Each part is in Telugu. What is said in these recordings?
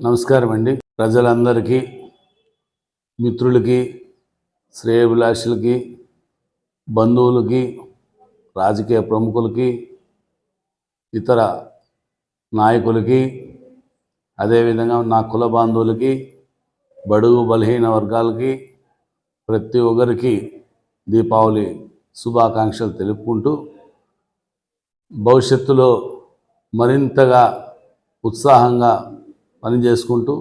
నమస్కారం అండి. ప్రజలందరికీ మిత్రులకి శ్రేయభిలాషులకి బంధువులకి రాజకీయ ప్రముఖులకి ఇతర నాయకులకి అదేవిధంగా నా కుల బాంధవులకి బడుగు బలహీన వర్గాలకి ప్రతి ఒక్కరికి దీపావళి శుభాకాంక్షలు తెలుపుకుంటూ భవిష్యత్తులో మరింతగా ఉత్సాహంగా పని చేసుకుంటూ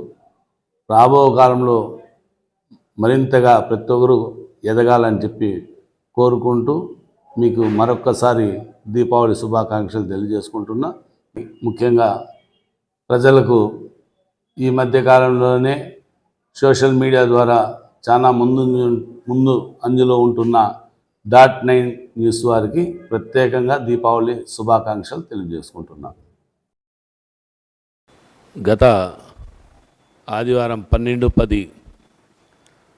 రాబో కాలంలో మరింతగా ప్రతి ఒక్కరు ఎదగాలని చెప్పి కోరుకుంటూ మీకు మరొక్కసారి దీపావళి శుభాకాంక్షలు తెలియజేసుకుంటున్నా. ముఖ్యంగా ప్రజలకు ఈ మధ్యకాలంలోనే సోషల్ మీడియా ద్వారా చాలా ముందు ముందు అంజులో ఉంటున్న డాట్ నైన్ న్యూస్ వారికి ప్రత్యేకంగా దీపావళి శుభాకాంక్షలు తెలియజేసుకుంటున్నాను గత ఆదివారం పన్నెండు పది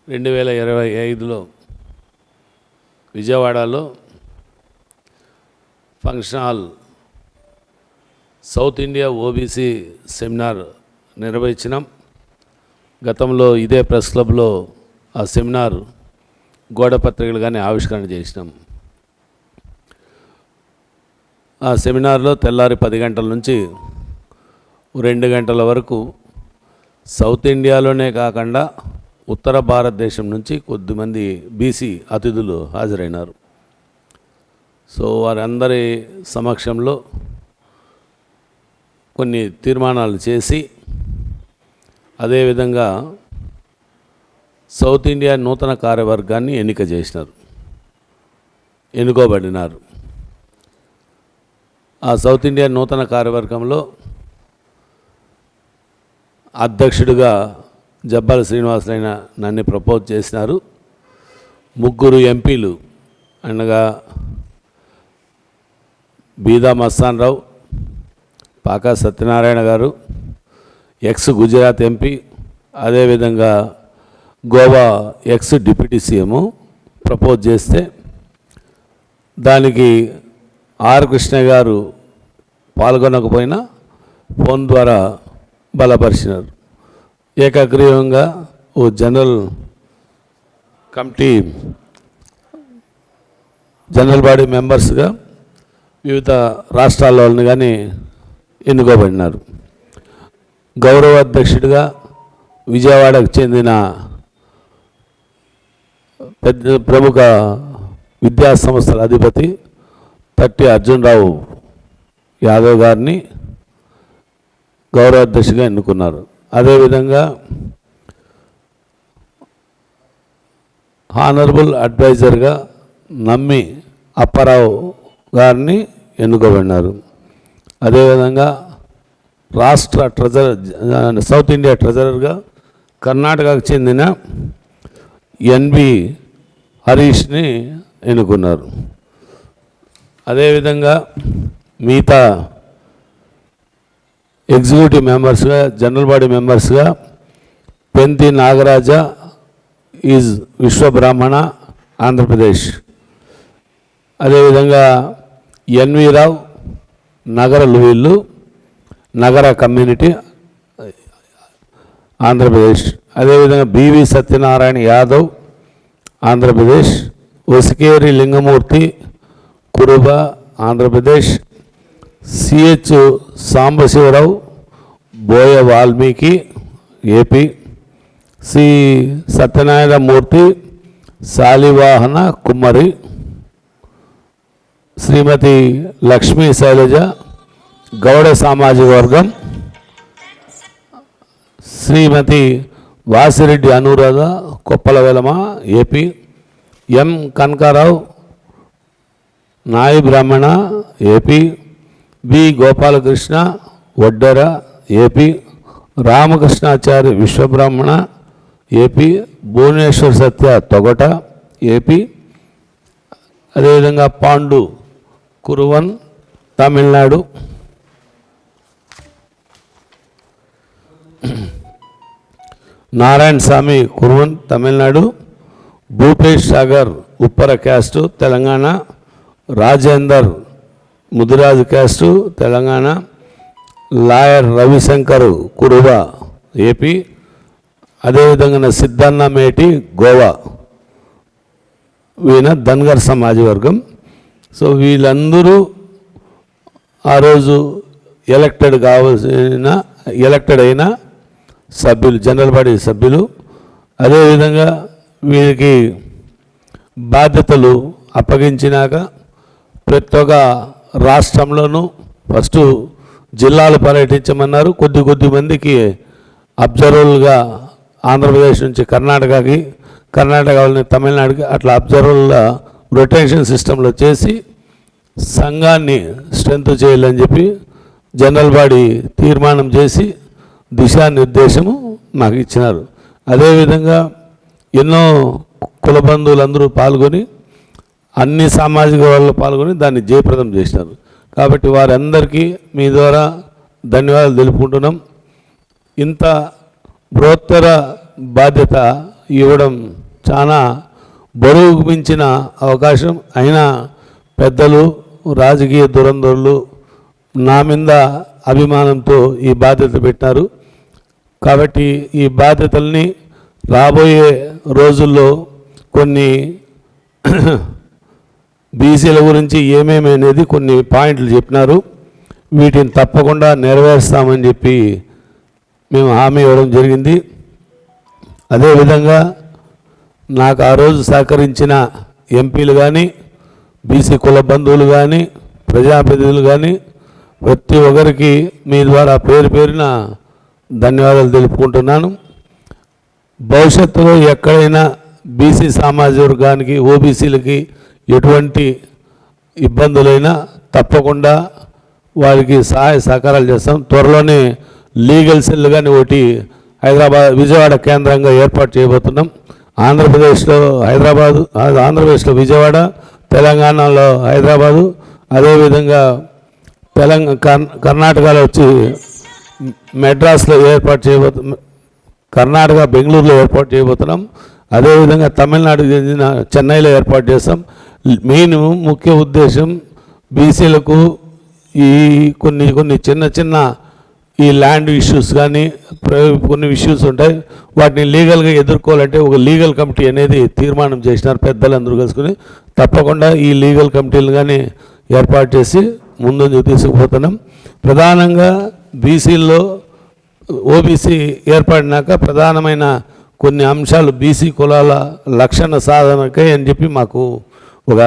రెండు వేల ఇరవై ఐదులో విజయవాడలో function hall South India OBC seminar నిర్వహించినాం. గతంలో ఇదే ప్రెస్ క్లబ్లో ఆ సెమినార్ గోడపత్రికలు కానీ ఆవిష్కరణ చేసినాం. ఆ సెమినార్లో తెల్లారి పది గంటల నుంచి రెండు గంటల వరకు సౌత్ ఇండియాలోనే కాకుండా ఉత్తర భారతదేశం నుంచి కొద్దిమంది బీసీ అతిథులు హాజరైనారు. సో వారందరి సమక్షంలో కొన్ని తీర్మానాలు చేసి అదేవిధంగా సౌత్ ఇండియా నూతన కార్యవర్గాన్ని ఎన్నిక చేసినారు. ఎన్నుకోబడినారు. ఆ సౌత్ ఇండియా నూతన కార్యవర్గంలో అధ్యక్షుడిగా జబ్బాల శ్రీనివాసులైన నన్ను ప్రపోజ్ చేసినారు. ముగ్గురు ఎంపీలు అనగా బీదా మస్తాన్ రావు పాకా సత్యనారాయణ గారు ఎక్స్ గుజరాత్ ఎంపీ అదేవిధంగా Goa ex deputy CM propose చేస్తే దానికి ఆర్ కృష్ణ గారు పాల్గొనకపోయినా ఫోన్ ద్వారా బలపరిచినారు. ఏకగ్రీవంగా ఓ జనరల్ కమిటీ జనరల్ బాడీ మెంబర్స్గా వివిధ రాష్ట్రాల వాళ్ళని కానీ ఎన్నుకోబడినారు. గౌరవ అధ్యక్షుడిగా విజయవాడకు చెందిన పెద్ద ప్రముఖ విద్యా సంస్థల అధిపతి తట్టి అర్జున్రావు యాదవ్ గారిని గౌరవ అధ్యక్షుడిగా ఎన్నుకున్నారు. అదేవిధంగా హానరబుల్ అడ్వైజర్గా నమ్మి అప్పారావు గారిని ఎన్నుకోబడినారు. అదేవిధంగా రాష్ట్ర ట్రెజరర్ సౌత్ ఇండియా ట్రెజరర్గా కర్ణాటకకు చెందిన ఎన్బి హరీష్ని ఎన్నుకున్నారు. అదేవిధంగా మిగతా ఎగ్జిక్యూటివ్ మెంబర్స్గా జనరల్ బాడీ మెంబర్స్గా పెంతి నాగరాజ ఈజ్ విశ్వబ్రాహ్మణ ఆంధ్రప్రదేశ్ అదేవిధంగా ఎన్వి రావు నగర లువీళ్ళు నగర కమ్యూనిటీ ఆంధ్రప్రదేశ్ అదేవిధంగా BV Satyanarayana Yadav Andhra Pradesh Usikeri Lingamurthy Kuruba Andhra Pradesh CH Sambasiva Rao Boya Valmiki AP C Satyanarayana Murthy Shalivahana Kummari Shrimati Lakshmi Shailaja Gouda సామాజిక వర్గం Shrimati Vasireddy Anuradha Koppala Velama AP M Kanaka Rao Nayi Brahmin AP B Gopalakrishna Vaddera AP Ramakrishnachari Vishwabrahmin AP Bhuvaneshwar Satya Togata AP అదేవిధంగా Pandu Kuruvan Tamil Nadu. Narayana Swami Kuruvan Tamil Nadu. Bhupesh Sagar Uppara caste Telangana. Rajender Mudiraju caste Telangana lawyer Ravi Shankar Kuruba AP. అదేవిధంగా సిద్ధన్న మేటి గోవా. వీణ ధన్గర్ సమాజ వర్గం సో వీళ్ళందరూ ఆ రోజు ఎలక్టెడ్ కావాల్సిన ఎలక్టెడ్ అయిన సభ్యులు జనరల్ బాడీ సభ్యులు. అదేవిధంగా వీరికి బాధ్యతలు అప్పగించినాక ప్రతి ఒక్క రాష్ట్రంలోనూ ఫస్ట్ జిల్లాలు పర్యటించమన్నారు. కొద్ది కొద్ది మందికి అబ్జర్వర్లుగా ఆంధ్రప్రదేశ్ నుంచి కర్ణాటకకి కర్ణాటక వాళ్ళని తమిళనాడుకి అట్లా అబ్జర్వర్ల రొటేషన్ సిస్టంలో చేసి సంఘాన్ని స్ట్రెంత్ చేయాలని చెప్పి జనరల్ బాడీ తీర్మానం చేసి దిశానిర్దేశము మాకు ఇచ్చినారు. అదేవిధంగా ఎన్నో కుల బంధువులందరూ పాల్గొని అన్ని సామాజిక వాళ్ళు పాల్గొని దాన్ని జయప్రదం చేసినారు. కాబట్టి వారందరికీ మీ ద్వారా ధన్యవాదాలు తెలుపుకుంటున్నాం. ఇంత బృహత్తర బాధ్యత ఇవ్వడం చాలా బరువుకు మించిన అవకాశం. అయినా పెద్దలు రాజకీయ దురంధరులు నా మీద అభిమానంతో ఈ బాధ్యత పెట్టినారు కాబట్టి ఈ బాధ్యతల్ని రాబోయే రోజుల్లో కొన్ని బీసీల గురించి ఏమేమి అనేది కొన్ని పాయింట్లు చెప్పినారు. వీటిని తప్పకుండా నెరవేరుస్తామని చెప్పి మేము హామీ ఇవ్వడం జరిగింది. అదేవిధంగా నాకు ఆ రోజు సహకరించిన ఎంపీలు కానీ బీసీ కుల బంధువులు కానీ ప్రజాప్రతినిధులు కానీ ప్రతి ఒక్కరికి మీ ద్వారా పేరు పేరున ధన్యవాదాలు తెలుపుకుంటున్నాను. భవిష్యత్తులో ఎక్కడైనా బీసీ సామాజిక వర్గానికి ఓబీసీలకి ఎటువంటి ఇబ్బందులైనా తప్పకుండా వారికి సహాయ సహకారాలు చేస్తాం. త్వరలోనే లీగల్ సెల్ కానీ ఒకటి హైదరాబాద్ విజయవాడ కేంద్రంగా ఏర్పాటు చేయబోతున్నాం. ఆంధ్రప్రదేశ్లో హైదరాబాదు ఆంధ్రప్రదేశ్లో విజయవాడ తెలంగాణలో హైదరాబాదు అదేవిధంగా తెలంగాణ కర్ణాటకలో వచ్చి మెడ్రాస్లో ఏర్పాటు చేయబోతు కర్ణాటక బెంగళూరులో ఏర్పాటు చేయబోతున్నాం. అదేవిధంగా తమిళనాడు చెందిన చెన్నైలో ఏర్పాటు చేస్తాం. మెయిన్ ముఖ్య ఉద్దేశం బీసీలకు ఈ కొన్ని కొన్ని చిన్న చిన్న ఈ ల్యాండ్ ఇష్యూస్ కానీ కొన్ని ఇష్యూస్ ఉంటాయి. వాటిని లీగల్గా ఎదుర్కోవాలంటే ఒక లీగల్ కమిటీ అనేది తీర్మానం చేసినారు పెద్దలందరూ కలుసుకుని. తప్పకుండా ఈ లీగల్ కమిటీలు కానీ ఏర్పాటు చేసి ముందు తీసుకుపోతున్నాం. ప్రధానంగా బీసీల్లో ఓబీసీ ఏర్పడినాక ప్రధానమైన కొన్ని అంశాలు బీసీ కులాల లక్షణ సాధనకై అని చెప్పి మాకు ఒక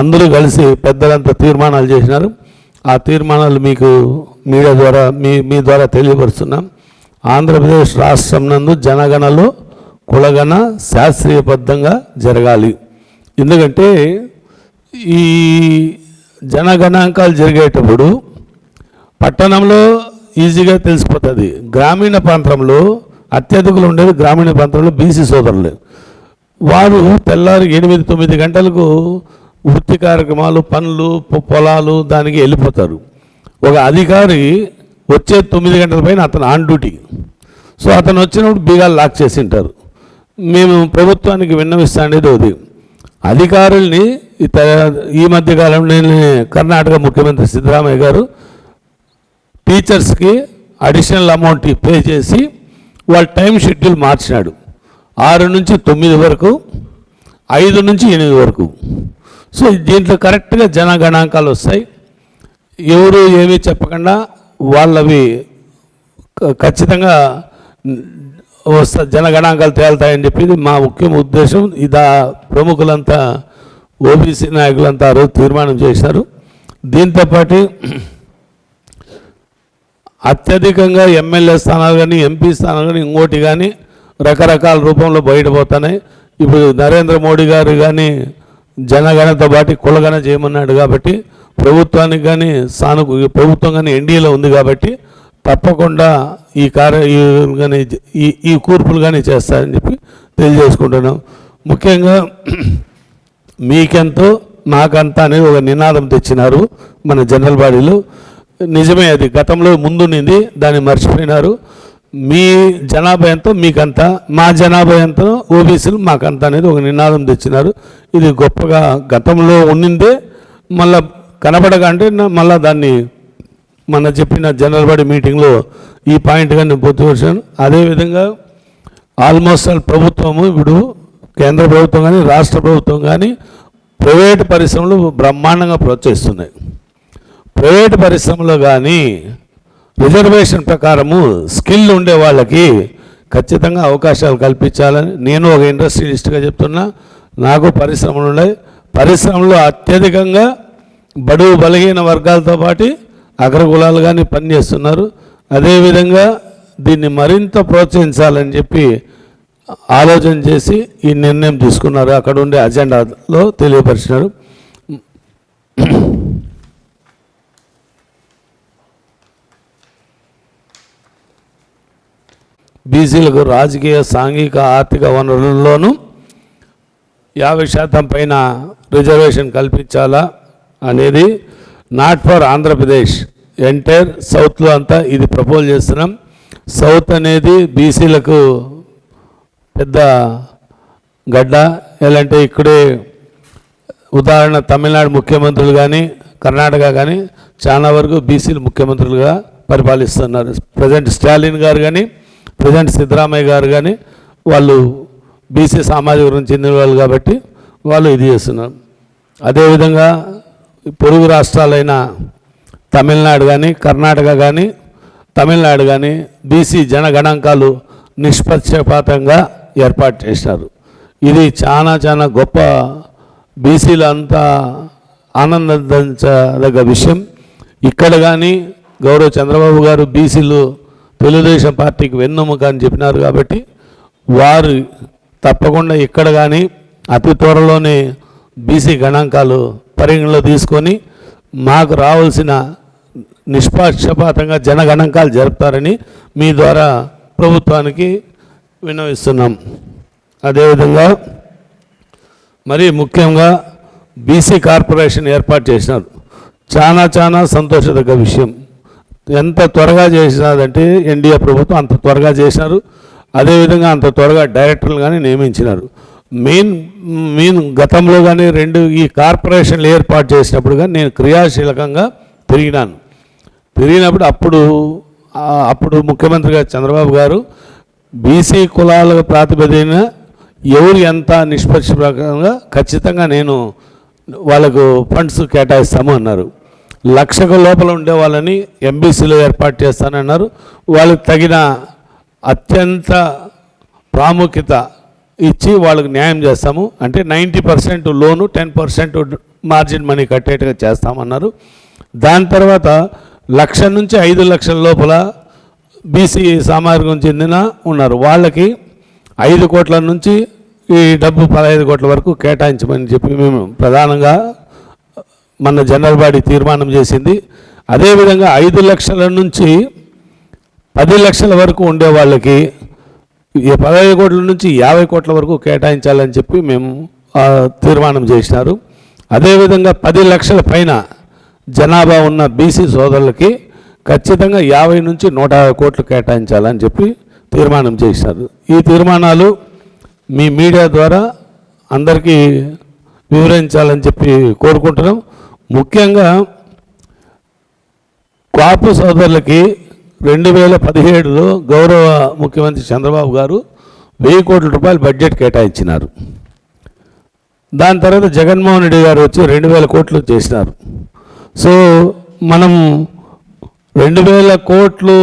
అందరూ కలిసి పెద్దలంతా తీర్మానాలు చేసినారు. ఆ తీర్మానాలు మీకు మీడియా ద్వారా మీ మీ ద్వారా తెలియపరుస్తున్నాం. ఆంధ్రప్రదేశ్ రాష్ట్రం నందు జనగణలో కులగణ శాస్త్రీయబద్ధంగా జరగాలి. ఎందుకంటే ఈ జనగణాంకాలు జరిగేటప్పుడు పట్టణంలో ఈజీగా తెలిసిపోతుంది. గ్రామీణ ప్రాంతంలో అత్యధికులు ఉండేది గ్రామీణ ప్రాంతంలో బీసీ సోదరులు. వారు తెల్లారి ఎనిమిది తొమ్మిది గంటలకు వృత్తి కార్యక్రమాలు పనులు పొలాలు దానికి వెళ్ళిపోతారు. ఒక అధికారి వచ్చే తొమ్మిది గంటల పైన అతను ఆన్ డ్యూటీ సో అతను వచ్చినప్పుడు బీగాలు లాక్ చేసి ఉంటారు మేము ప్రభుత్వానికి విన్నవిస్తా అనేది అది అధికారుల్ని ఈ మధ్య కాలంలోనే కర్ణాటక ముఖ్యమంత్రి సిద్ధరామయ్య గారు టీచర్స్కి అడిషనల్ అమౌంట్ పే చేసి వాళ్ళ టైం షెడ్యూల్ మార్చినాడు. ఆరు నుంచి తొమ్మిది వరకు ఐదు నుంచి ఎనిమిది వరకు. సో దీంట్లో కరెక్ట్గా జనగణాంకాలు వస్తాయి. ఎవరు ఏమీ చెప్పకుండా వాళ్ళవి ఖచ్చితంగా వస్తా జనగణాంకాలు తేలుతాయని చెప్పి మా ముఖ్య ఉద్దేశం. ఇదా ప్రముఖులంతా ఓబీసీ నాయకులంతా ఆ రోజు తీర్మానం చేశారు. దీంతోపాటు అత్యధికంగా ఎమ్మెల్యే స్థానాలు కానీ ఎంపీ స్థానాలు కానీ ఇంకోటి కానీ రకరకాల రూపంలో బయటపోతున్నాయి. ఇప్పుడు నరేంద్ర మోడీ గారు కానీ జనగణతో పాటు కులగణ చేయమన్నాడు కాబట్టి ప్రభుత్వానికి కానీ సాను ప్రభుత్వం కానీ ఎన్డీఏలో ఉంది కాబట్టి తప్పకుండా ఈ కార్య కానీ ఈ ఈ కూర్పులు కానీ చేస్తారని చెప్పి తెలియజేసుకుంటున్నాం. ముఖ్యంగా మీకెంతో నాకంతా అనేది ఒక నినాదం తెచ్చినారు మన జనరల్ బాడీలో. నిజమే అది గతంలో ముందుండింది దాన్ని మర్చిపోయినారు. మీ జనాభా ఎంతో మీకంతా మా జనాభా ఎంతో ఓబీసీలు మాకంత అనేది ఒక నినాదం తెచ్చినారు. ఇది గొప్పగా గతంలో ఉండిందే మళ్ళా కనపడగా అంటే మళ్ళీ మళ్ళా దాన్ని మన చెప్పిన జనరల్ బాడీ మీటింగ్లో ఈ పాయింట్గా నేను పొందుపరిచాను అదేవిధంగా ఆల్మోస్ట్ ఆల్ ప్రభుత్వము ఇప్పుడు కేంద్ర ప్రభుత్వం కానీ రాష్ట్ర ప్రభుత్వం కానీ ప్రైవేట్ పరిశ్రమలు బ్రహ్మాండంగా ప్రోత్సహిస్తున్నాయి. ప్రైవేట్ పరిశ్రమలో కానీ రిజర్వేషన్ ప్రకారము స్కిల్ ఉండే వాళ్ళకి ఖచ్చితంగా అవకాశాలు కల్పించాలని నేను ఒక ఇండస్ట్రియలిస్ట్గా చెప్తున్నా. నాకు పరిశ్రమలు ఉన్నాయి. పరిశ్రమలో అత్యధికంగా బడుగు బలహీన వర్గాలతో పాటు అగ్రకులాలు కానీ పనిచేస్తున్నారు. అదేవిధంగా దీన్ని మరింత ప్రోత్సహించాలని చెప్పి ఆలోచన చేసి ఈ నిర్ణయం తీసుకున్నారు. అక్కడ ఉండే అజెండాలో తెలియపరిచినారు. బీసీలకు రాజకీయ సాంఘిక ఆర్థిక వనరుల్లోనూ యాభై శాతం పైన రిజర్వేషన్ కల్పించాలా అనేది నాట్ ఫర్ ఆంధ్రప్రదేశ్ ఎంటైర్ సౌత్లో అంతా ఇది ప్రపోజ్ చేస్తున్నాం. సౌత్ అనేది బీసీలకు పెద్ద గడ్డ. ఎలాంటి ఇక్కడే ఉదాహరణ తమిళనాడు ముఖ్యమంత్రులు కానీ కర్ణాటక కానీ చాలా వరకు బీసీలు ముఖ్యమంత్రులుగా పరిపాలిస్తున్నారు. ప్రజెంట్ స్టాలిన్ గారు కానీ ప్రజెంట్ సిద్ధరామయ్య గారు కానీ వాళ్ళు బీసీ సామాజిక వర్గం చెందిన వాళ్ళు కాబట్టి వాళ్ళు ఇది చేస్తున్నారు. అదేవిధంగా పొరుగు రాష్ట్రాలైన తమిళనాడు కానీ కర్ణాటక కానీ తమిళనాడు కానీ బీసీ జనగణాంకాలు నిష్పక్షపాతంగా ఏర్పాటు చేశారు. ఇది చాలా చాలా గొప్ప బీసీలు అంతా ఆనందించదగ్గ విషయం. ఇక్కడ కానీ గౌరవ చంద్రబాబు గారు బీసీలు తెలుగుదేశం పార్టీకి వెన్నెముక అని చెప్పినారు కాబట్టి వారు తప్పకుండా ఇక్కడ కానీ అతి త్వరలోనే బీసీ గణాంకాలు పరిగణలో తీసుకొని మాకు రావాల్సిన నిష్పక్షపాతంగా జనగణాంకాలు జరుపుతారని మీ ద్వారా ప్రభుత్వానికి విన్నవిస్తున్నాం. అదేవిధంగా మరి ముఖ్యంగా బీసీ కార్పొరేషన్ ఏర్పాటు చేసినారు. చాలా చాలా సంతోషదగ్గ విషయం. ఎంత త్వరగా చేసినారంటే ఎన్డీఏ ప్రభుత్వం అంత త్వరగా చేసినారు అదేవిధంగా అంత త్వరగా డైరెక్టర్లు కానీ నియమించినారు. మెయిన్ మెయిన్ గతంలో కానీ రెండు ఈ కార్పొరేషన్లు ఏర్పాటు చేసినప్పుడు కానీ నేను క్రియాశీలకంగా తిరిగినాను తిరిగినప్పుడు అప్పుడు అప్పుడు ముఖ్యమంత్రిగా చంద్రబాబు గారు బీసీ కులాల ప్రాతిపదికన ఎవరు ఎంత నిష్పక్షపాతంగా ఖచ్చితంగా నేను వాళ్ళకు ఫండ్స్ కేటాయిస్తాము అన్నారు. లక్షకు లోపల ఉండే వాళ్ళని ఎంబీసీలో ఏర్పాటు చేస్తానన్నారు. వాళ్ళకి తగిన అత్యంత ప్రాముఖ్యత ఇచ్చి వాళ్ళకి న్యాయం చేస్తాము. అంటే ninety percent loan ten percent margin money కట్టేట్టుగా చేస్తామన్నారు. దాని తర్వాత లక్ష నుంచి ఐదు లక్షల లోపల బీసీ సామాజికం చెందిన ఉన్నారు. వాళ్ళకి ఐదు కోట్ల నుంచి ఈ డబ్బు పదహైదు కోట్ల వరకు కేటాయించమని చెప్పి మేము ప్రధానంగా మన జనరల్ బాడీ తీర్మానం చేసింది. అదేవిధంగా ఐదు లక్షల నుంచి పది లక్షల వరకు ఉండే వాళ్ళకి పదహైదు కోట్ల నుంచి యాభై కోట్ల వరకు కేటాయించాలని చెప్పి మేము తీర్మానం చేసినారు. అదేవిధంగా పది లక్షల పైన జనాభా ఉన్న బీసీ సోదరులకి ఖచ్చితంగా యాభై నుంచి నూట యాభై కోట్లు కేటాయించాలని చెప్పి తీర్మానం చేసినారు. ఈ తీర్మానాలు మీ మీడియా ద్వారా అందరికీ వివరించాలని చెప్పి కోరుకుంటున్నాం. ముఖ్యంగా కాపు సోదరులకి రెండు వేల పదిహేడులో గౌరవ ముఖ్యమంత్రి చంద్రబాబు గారు వెయ్యి కోట్ల రూపాయలు బడ్జెట్ కేటాయించినారు. దాని తర్వాత జగన్మోహన్ రెడ్డి గారు వచ్చి రెండు వేల కోట్లు చేసినారు. సో మనం రెండు వేల కోట్లు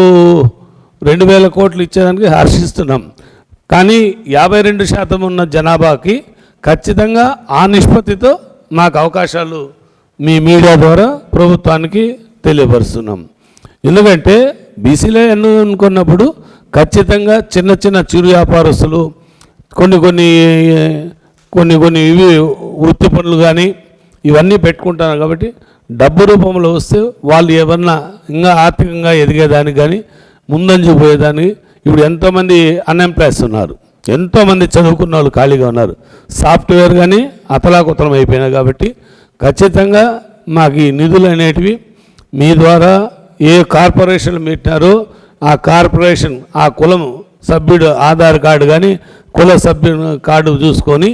రెండు వేల కోట్లు ఇచ్చేదానికి హర్షిస్తున్నాం. కానీ యాభై రెండు శాతం ఉన్న జనాభాకి ఖచ్చితంగా ఆ నిష్పత్తితో మాకు అవకాశాలు మీ మీడియా ద్వారా ప్రభుత్వానికి తెలియపరుస్తున్నాం. ఎందుకంటే బీసీలే అనుకున్నప్పుడు ఖచ్చితంగా చిన్న చిన్న చిరు వ్యాపారస్తులు కొన్ని కొన్ని కొన్ని కొన్ని ఇవి వృత్తి పనులు కానీ ఇవన్నీ పెట్టుకుంటారు కాబట్టి డబ్బు రూపంలో వస్తే వాళ్ళు ఏమన్నా ఇంకా ఆర్థికంగా ఎదిగేదానికి కానీ ముందంజు పోయేదానికి ఇప్పుడు ఎంతోమంది అన్ఎంప్లాయ్స్ ఉన్నారు. ఎంతోమంది చదువుకున్న వాళ్ళు ఖాళీగా ఉన్నారు. సాఫ్ట్వేర్ కానీ అతలాకుతలం అయిపోయినాయి కాబట్టి ఖచ్చితంగా మాకు ఈ నిధులు అనేటివి మీ ద్వారా ఏ కార్పొరేషన్లు పెట్టినారో ఆ కార్పొరేషన్ ఆ కులం సభ్యుడు ఆధార్ కార్డు కానీ కుల సభ్యుడు కార్డు చూసుకొని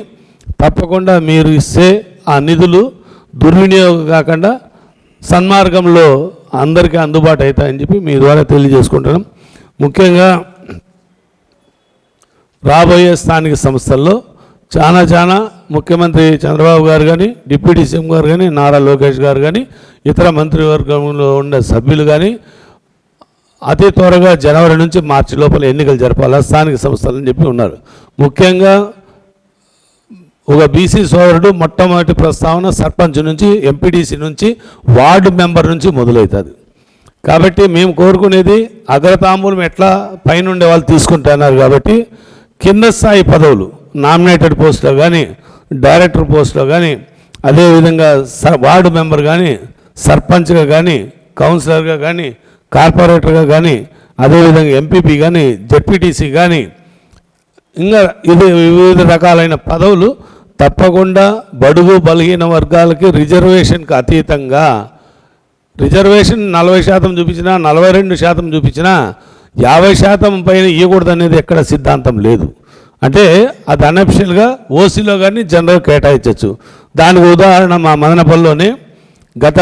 తప్పకుండా మీరు ఇస్తే ఆ నిధులు దుర్వినియోగం కాకుండా సన్మార్గంలో అందరికీ అందుబాటు అవుతాయని చెప్పి మీ ద్వారా తెలియజేసుకుంటున్నాం. ముఖ్యంగా రాబోయే స్థానిక సంస్థల్లో చాలా చాలా ముఖ్యమంత్రి చంద్రబాబు గారు కానీ డిప్యూటీ సీఎం గారు కానీ నారా లోకేష్ గారు కానీ ఇతర మంత్రివర్గంలో ఉండే సభ్యులు కానీ అతి త్వరగా జనవరి నుంచి మార్చి లోపల ఎన్నికలు జరపాలి స్థానిక సంస్థలని చెప్పి ఉన్నారు. ముఖ్యంగా ఒక బీసీ సోదరుడు మొట్టమొదటి ప్రస్తావన సర్పంచ్ నుంచి ఎంపీటీసీ నుంచి వార్డు మెంబర్ నుంచి మొదలవుతుంది. కాబట్టి మేము కోరుకునేది అగ్రతాంబూలం ఎట్లా పైనుండే వాళ్ళు తీసుకుంటున్నారు కాబట్టి కింద స్థాయి పదవులు నామినేటెడ్ పోస్టులో కానీ డైరెక్టర్ పోస్ట్లో కానీ అదేవిధంగా స వార్డు మెంబర్ కానీ సర్పంచ్గా కానీ కౌన్సిలర్గా కానీ కార్పొరేటర్గా కానీ అదేవిధంగా ఎంపీపీ కానీ జెడ్పీటీసీ కానీ ఇంకా ఇది వివిధ రకాలైన పదవులు తప్పకుండా బడుగు బలహీన వర్గాలకి రిజర్వేషన్కి అతీతంగా రిజర్వేషన్ నలభై శాతం చూపించినా నలభై రెండు శాతం చూపించినా యాభై శాతం పైన ఇవ్వకూడదు అనేది ఎక్కడ సిద్ధాంతం లేదు. అంటే అది అన్అఫిషియల్గా ఓసీలో కానీ జనరల్ కేటాయించవచ్చు దానికి ఉదాహరణ మా మదనపల్లిలోనే గత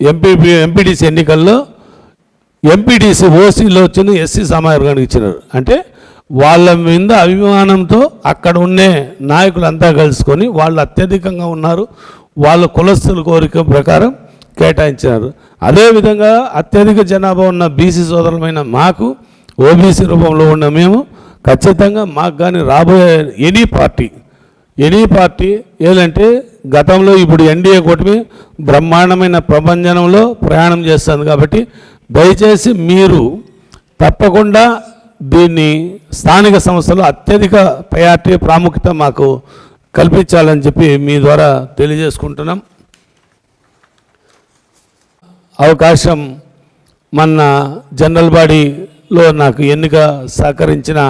ఎంపీపీ ఎంపీటీసీ ఎన్నికల్లో ఎంపీటీసీ ఓసీలో వచ్చింది ఎస్సీ సమావర్గానికి ఇచ్చినారు. అంటే వాళ్ళ మీద అభిమానంతో అక్కడ ఉండే నాయకులంతా కలుసుకొని వాళ్ళు అత్యధికంగా ఉన్నారు. వాళ్ళ కులస్తుల కోరిక ప్రకారం కేటాయించినారు. అదేవిధంగా అత్యధిక జనాభా ఉన్న బీసీ సోదరులమైన మాకు ఓబీసీ రూపంలో ఉన్న మేము ఖచ్చితంగా మాకు కానీ రాబోయే ఎనీ పార్టీ ఎనీ పార్టీ ఏదంటే గతంలో ఇప్పుడు ఎన్డీఏ కూటమి బ్రహ్మాండమైన ప్రపంచంలో ప్రయాణం చేస్తుంది కాబట్టి దయచేసి మీరు తప్పకుండా దీన్ని స్థానిక సంస్థలు అత్యధిక ప్రయారిటీ ప్రాముఖ్యత మాకు కల్పించాలని చెప్పి మీ ద్వారా తెలియజేసుకుంటున్నాం. అవకాశం మన జనరల్ బాడీలో నాకు ఎన్నిక సహకరించిన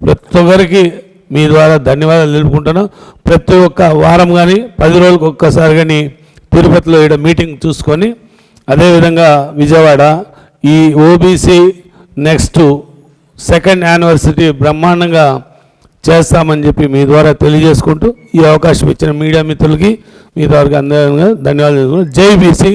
ప్రతి ఒక్కరికి మీ ద్వారా ధన్యవాదాలు తెలుపుకుంటున్నాను ప్రతి ఒక్క వారం కానీ పది రోజులకు ఒక్కసారి కానీ తిరుపతిలో ఇక్కడ మీటింగ్ చూసుకొని అదేవిధంగా విజయవాడ ఈ ఓబీసీ నెక్స్ట్ సెకండ్ యానివర్సిటీ బ్రహ్మాండంగా చేస్తామని చెప్పి మీ ద్వారా తెలియజేసుకుంటూ ఈ అవకాశం ఇచ్చిన మీడియా మిత్రులకి మీ ద్వారా అందరికీ ధన్యవాదాలు తెలుపుకుంటూ. జై బీసీ